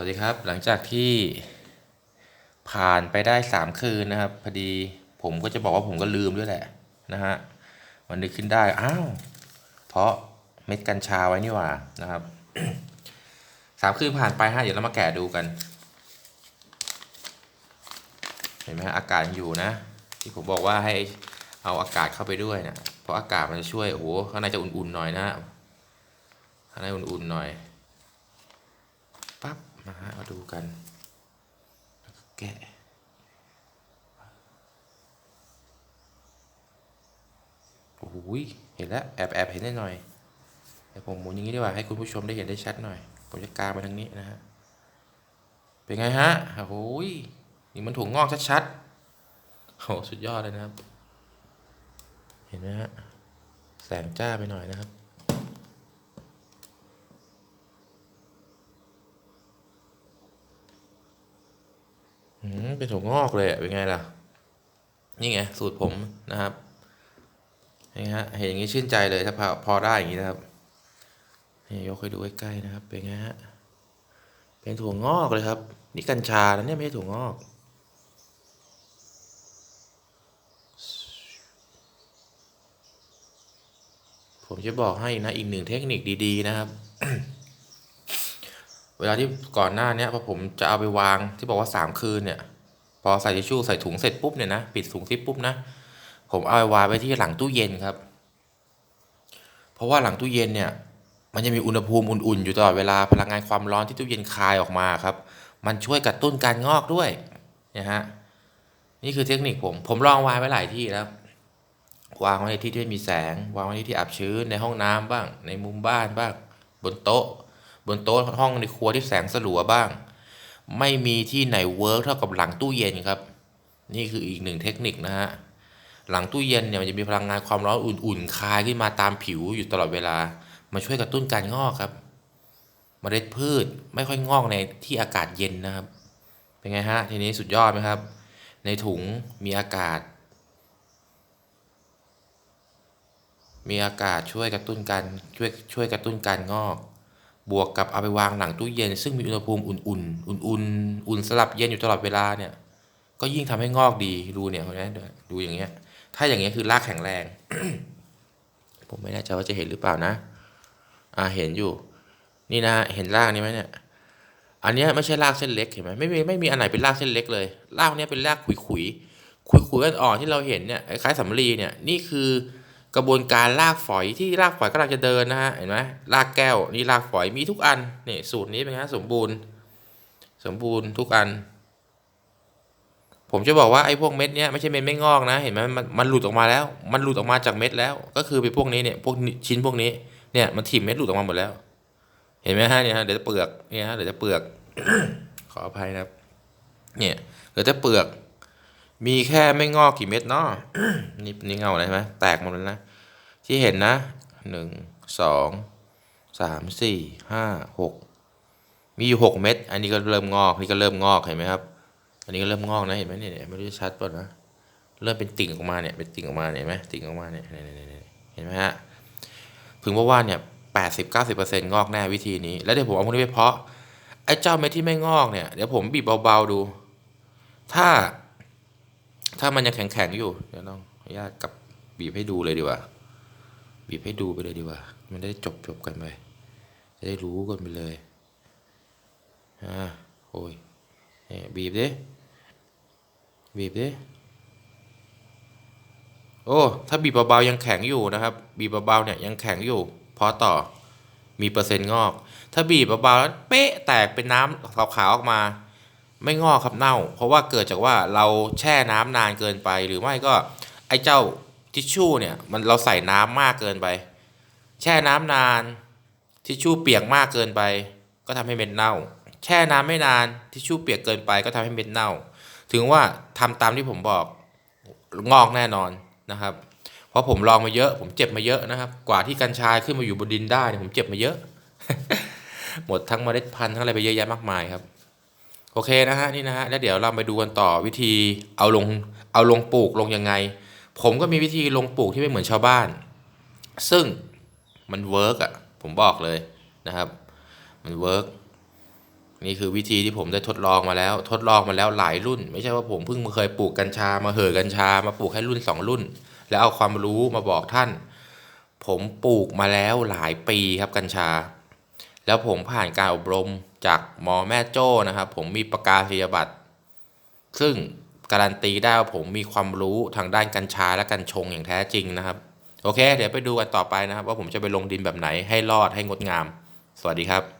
วัสดีครับหลังจากที่ผ่านไปได้สามคืนนะครับ พอดีผมก็จะบอกว่าผมก็ลืมด้วยแหละนะฮะมันนึกขึ้นได้ อ้าว เพราะเม็ดกัญชาไว้นี่หว่านะครับสามคืนผ่านไปฮะเดี๋ยวเรามาแกะดูกัน เห็นไหมฮะอากาศอยู่นะ ที่ผมบอกว่าให้เอาอากาศเข้าไปด้วยนะเพราะอากาศมันจะช่วยโอ้โหข้างในจะอุ่นๆหน่อยนะข้างในอุ่นๆหน่อยปั๊บมาฮะมาดูกันแล้วก็แกะโอ้โหยเห็นแล้วแอบแอบเห็นได้หน่อยเดี๋ยวผมหมุนอย่างนี้ดีกว่าให้คุณผู้ชมได้เห็นได้ชัดหน่อย ผมจะกางมาทางนี้นะฮะ เป็นไงฮะโอ้โหยนี่มันถั่วงอกชัดๆโหสุดยอดเลยนะครับ เห็นไหมฮะ แสงจ้าไปหน่อยนะครับ เป็นถั่วงอกเลยเป็นไงล่ะ นี่ไงสูตรผมนะครับนี่ฮะเห็นอย่างนี้ชื่นใจเลยถ้าพอพอได้อย่างนี้นะครับนี่ยกให้ดูใกล้ๆนะครับ เป็นไงฮะเป็นถั่วงอกเลยครับ นี่กัญชานะเนี่ยไม่ใช่ถั่วงอกผมจะบอกให้นะอีกหนึ่งเทคนิคดีๆนะครับ เวลาที่ก่อนหน้าเนี้ยพอผมจะเอาไปวางที่บอกว่าสามคืนเนี่ย พอใส่ทิชชู่ใส่ถุงเสร็จปุ๊บเนี่ยนะปิดถุงซิปปุ๊บนะ ผมเอาไปวางไว้ที่หลังตู้เย็นครับ เพราะว่าหลังตู้เย็นเนี่ย มันจะมีอุณหภูมิอุ่นๆอยู่ตลอดเวลาพลังงานความร้อนที่ตู้เย็นคายออกมาครับ มันช่วยกระตุ้นการงอกด้วยนะฮะนี่คือเทคนิคผม ผมลองวางไว้หลายที่แล้ววางไว้ในที่ที่ไม่มีแสง วางไว้ในที่อับชื้นในห้องน้ำบ้าง ในมุมบ้านบ้าง บนโต๊ะ บนโต๊ะห้องในครัวที่แสงสลัวบ้าง ไม่มีที่ไหนเวิร์กเท่ากับหลังตู้เย็นครับ นี่คืออีกหนึ่งเทคนิคนะฮะหลังตู้เย็นเนี่ยมันจะมีพลังงานความร้อนอุ่นๆคายขึ้นมาตามผิวอยู่ตลอดเวลา มาช่วยกระตุ้นการงอกครับเมล็ดพืชไม่ค่อยงอกในที่อากาศเย็นนะครับ เป็นไงฮะทีนี้สุดยอดไหมครับ ในถุงมีอากาศ มีอากาศช่วยกระตุ้นการช่วยช่วยกระตุ้นการงอก บวกกับเอาไปวางหลังตู้เย็น ซึ่งมีอุณหภูมิอุ่นๆ อุ่นๆ อุ่นสลับเย็นอยู่ตลอดเวลาเนี่ย ก็ยิ่งทำให้งอกดีดูเนี่ยเห็นไหมดูอย่างเงี้ย ถ้าอย่างเงี้ยคือรากแข็งแรง ผมไม่แน่ใจว่าจะเห็นหรือเปล่านะ อ่าเห็นอยู่ นี่นะเห็นรากนี้ไหมเนี่ย อันเนี้ยไม่ใช่รากเส้นเล็กเห็นไหมไม่มีไม่มีอันไหนเป็นรากเส้นเล็กเลย รากเนี้ยเป็นรากขุยขุยขุยขุยอ่อนๆที่เราเห็นเนี่ยคล้ายสำลีเนี่ย นี่คือ กระบวนการรากฝอยที่รากฝอยกำลังจะเดินนะฮะเห็นไหมรากแก้วนี่รากฝอยมีทุกอันนี่สูตรนี้เป็นไงสมบูรณ์ สมบูรณ์ทุกอัน ผมจะบอกว่าไอ้พวกเม็ดเนี้ยไม่ใช่เม็ดไม่งอกนะ เห็นไหมมันมันหลุดออกมาแล้ว มันหลุดออกมาจากเม็ดแล้ว ก็คือเป็นพวกนี้เนี่ยพวกชิ้นพวกนี้เนี่ยมันถิ่มเม็ดหลุดออกมาหมดแล้ว เห็นไหมฮะเนี่ยฮะเดี๋ยวจะเปลือกเนี่ยฮะเดี๋ยวจะเปลือก ขออภัยนะครับ เนี่ยเดี๋ยวจะเปลือกมีแค่ไม่งอกกี่เม็ดเนาะนี่นี่เงาอะไรใช่ไหมแตกหมดแล้วนะ ที่เห็นนะหนึ่งสองสามสี่ห้าหกมีอยู่หกเม็ด อันนี้ก็เริ่มงอก นี่ก็เริ่มงอก เห็นไหมครับ อันนี้ก็เริ่มงอกนะ เห็นไหมเนี่ยไม่รู้ชัดป่ะนะ เริ่มเป็นติ่งออกมาเนี่ย เป็นติ่งออกมาเห็นไหมติ่งออกมาเนี่ย เห็นไหมฮะพึงว่าว่าเนี่ยแปดสิบเก้าสิบเปอร์เซ็นต์งอกแน่วิธีนี้ แล้วเดี๋ยวผมเอาพวกนี้ไปเพาะ ไอ้เจ้าเม็ดที่ไม่งอกเนี่ย เดี๋ยวผมบีบเบาๆดู ถ้าถ้ามันยังแข็งๆอยู่ เดี๋ยวลองขออนุญาตกับบีบให้ดูเลยดีกว่า บีบให้ดูไปเลยดีกว่า มันได้จบจบกันไป จะได้รู้กันไปเลย อ่า โอ้ยเนี่ยบีบดิ บีบดิ โอ้ ถ้าบีบเบาๆยังแข็งอยู่นะครับ บีบเบาๆเนี่ยยังแข็งอยู่พราะต่อ มีเปอร์เซ็นต์งอก ถ้าบีบเบาๆแล้วเป๊ะแตกเป็นน้ำขาวๆออกมา ไม่งอกครับเน่า เพราะว่าเกิดจากว่าเราแช่น้ำนานเกินไป หรือไม่ก็ไอ้เจ้า ทิชชู่เนี่ยมันเราใส่น้ำมากเกินไป แช่น้ำนาน ทิชชู่เปียกมากเกินไป ก็ทำให้เม็ดเน่า แช่น้ำไม่นานทิชชู่เปียกเกินไปก็ทำให้เม็ดเน่า ถึงว่าทำตามที่ผมบอกงอกแน่นอนนะครับ เพราะผมลองมาเยอะ ผมเจ็บมาเยอะนะครับ กว่าที่กัญชาขึ้นมาอยู่บนดินได้เนี่ยผมเจ็บมาเยอะ หมดทั้งเมล็ดพันธุ์ทั้งอะไรไปเยอะแยะมากมายครับโอเคนะฮะนี่นะฮะแล้วเดี๋ยวเราไปดูกันต่อวิธีเอาลงเอาลงปลูกลงยังไง ผมก็มีวิธีลงปลูกที่ไม่เหมือนชาวบ้าน ซึ่งมันเวิร์กอะ ผมบอกเลยนะครับ มันเวิร์กนี่คือวิธีที่ผมได้ทดลองมาแล้ว ทดลองมาแล้วหลายรุ่น ไม่ใช่ว่าผมเพิ่งมาเคยปลูกกัญชา มาเห่อกัญชา มาปลูกให้รุ่นสองรุ่น แล้วเอาความรู้มาบอกท่าน ผมปลูกมาแล้วหลายปีครับกัญชา แล้วผมผ่านการอบรมจากหมอแม่โจ้นะครับ ผมมีประกาศนียบัตร ซึ่ง การันตีได้ว่าผมมีความรู้ทางด้านกัญชาและกัญชงอย่างแท้จริงนะครับ โอเค เดี๋ยวไปดูกันต่อไปนะครับ ว่าผมจะไปลงดินแบบไหนให้รอดให้งดงาม สวัสดีครับ